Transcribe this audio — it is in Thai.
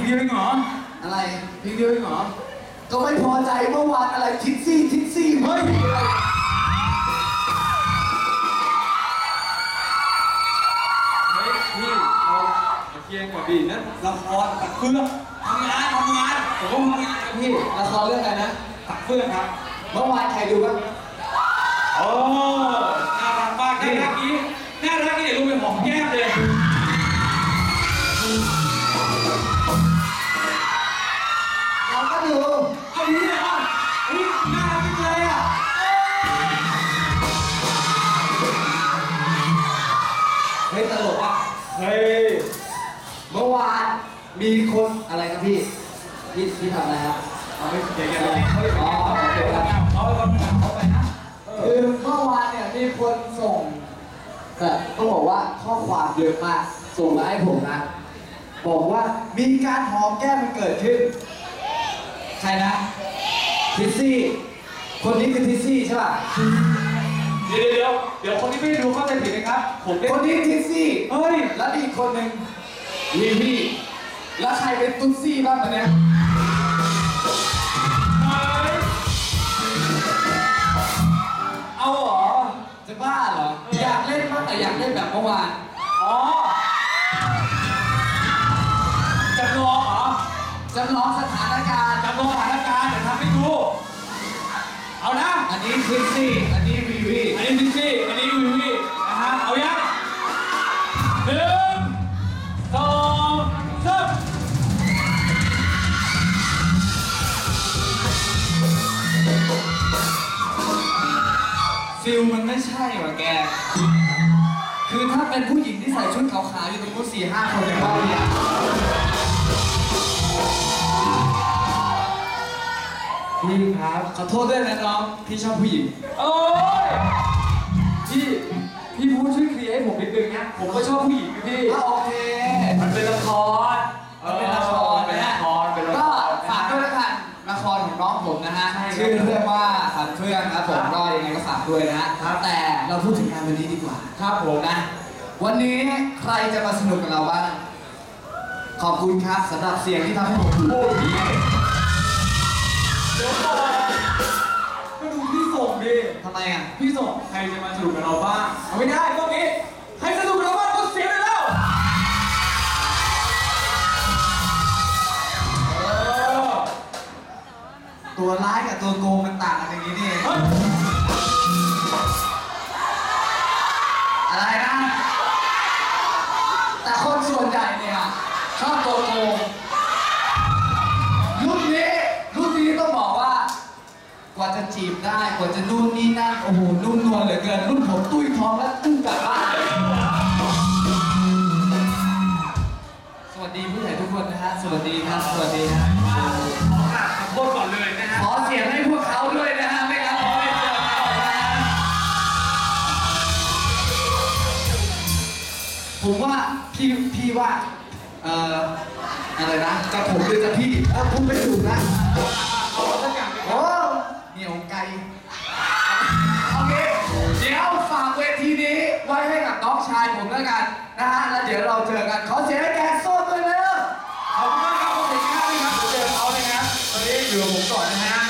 เพลงเดียวเองเหรอ ก็ไม่พอใจเมื่อวานอะไรทิกซี่ทิกซี่เฮ้ยเฮ้ยพี่เราเราเกียงกว่าบีนั่นละครตักเฟืองทำงานทำงานผมก็ทำงานกับพี่ละครเรื่องอะไรนะตักเฟืองครับ เมื่อวานใครดูบ้าง เราก็ดูเอาดีเลยอะเฮ้ยน่ารักจังเลยอะเฮ้ยตลกอะเฮ้ยเมื่อวานมีคนอะไรครับพี่พี่พี่ทำอะไรครับเอาไปเดี๋ยวๆๆเฮ้ยอ๋อโอเคครับ เอาไปก่อนเอาไปนะคือเมื่อวานเนี่ยมีคนส่งแบบต้องบอกว่าข้อความเยอะมากส่งมาให้ผมนะ บอกว่ามีการหอมแก้มมันเกิดขึ้น ใครนะทิซซี่ คนนี้คือทิซซี่ใช่ป่ะ เดี๋ยวเดี๋ยวเดี๋ยวคนที่ไม่ได้ดูเข้าใจผิดนะครับ ผมได้คนนี้ทิซซี่ เฮ้ย แล้วมีอีกคนหนึ่งวีวีแล้วใครเป็นตุ๊ดซี่บ้างตอนเนี้ยเอาเหรอ จะบ้าเหรอ อยากเล่นบ้างแต่อยากเล่นแบบเมื่อวาน อ๋อ จำลองสถานการณ์จำลองสถานการณ์เดี๋ยวทำให้ดู เอานะ อันนี้ทิซซี่ อันนี้วีวีอันนี้พิซซี่ อันนี้วิววี่นะฮะ เอายังหนึ่งสองสามฟิลมันไม่ใช่ว่ะแก คือถ้าเป็นผู้หญิงที่ใส่ชุดขาวๆอยู่ตรงนู้นสี่ห้าคนในบ้านเนี่ย พี่ครับขอโทษด้วยนะน้องพี่ชอบผู้หญิงโอ้ยพี่พี่พูดช่วยเคลียร์ให้ผมนิดนึงนะผมก็ชอบผู้หญิงนะพี่ก็โอเค มันเป็นละครมันเป็นละครเป็นนะละครเป็นละคร ก็ฝากด้วยละกันละครของน้องผมนะฮะ ใช่ครับชื่อเรื่องว่าขันเพื่อนครับผมครับก็ยังไงก็ฝากด้วยนะฮะครับ แต่เราพูดถึงงานวันนี้ดีกว่า ครับผมนะ วันนี้ใครจะมาสนุกกับเราบ้าง ขอบคุณครับสำหรับเสียงที่ทำให้ผมถูก โอ้ยพี่ เดี๋ยวก่อนก็ดูพี่ส่งดิ ทำไมอะ พี่ส่งใครจะมาสนุกกับเราบ้างเอาไม่ได้ก็งี้ ใครสนุกกับเราบ้างก็เสียงเลยแล้วเออตัวร้ายกับตัวโกงมันต่างกันอย่างนี้นี่เองเฮ้ยอะไรนะ แต่คนส่วนใหญ่เนี่ยชอบตัวโกง จะจีบได้กว่าจะนู่นนี่นั่นโอ้โหนุ่มนวลเหลือเกินรุ่นผมตุ้ยท้องและตุ้งกลับบ้านสวัสดีผู้ใหญ่ทุกคนนะฮะสวัสดีครับสวัสดีฮะขอกราบขอโทษก่อนเลยนะฮะขอเสียงให้พวกเขาด้วยนะฮะไม่งั้นเราไม่เจอกันนะฮะผมว่าพี่พี่ว่าเอ่ออะไรนะจะผมหรือจะพี่เออพูดไม่ถูกนะ โอเค เดี๋ยวฝากเวทีนี้ไว้ให้กับน้องชายผมแล้วกันนะฮะ แล้วเดี๋ยวเราเจอกัน ขอเสียงให้แกส้มเลยเร็วขอบคุณมากครับขอบคุณมากเลยครับเดี๋ยวเจอเขาเลยนะตอนนี้อยู่กับผมก่อนนะฮะ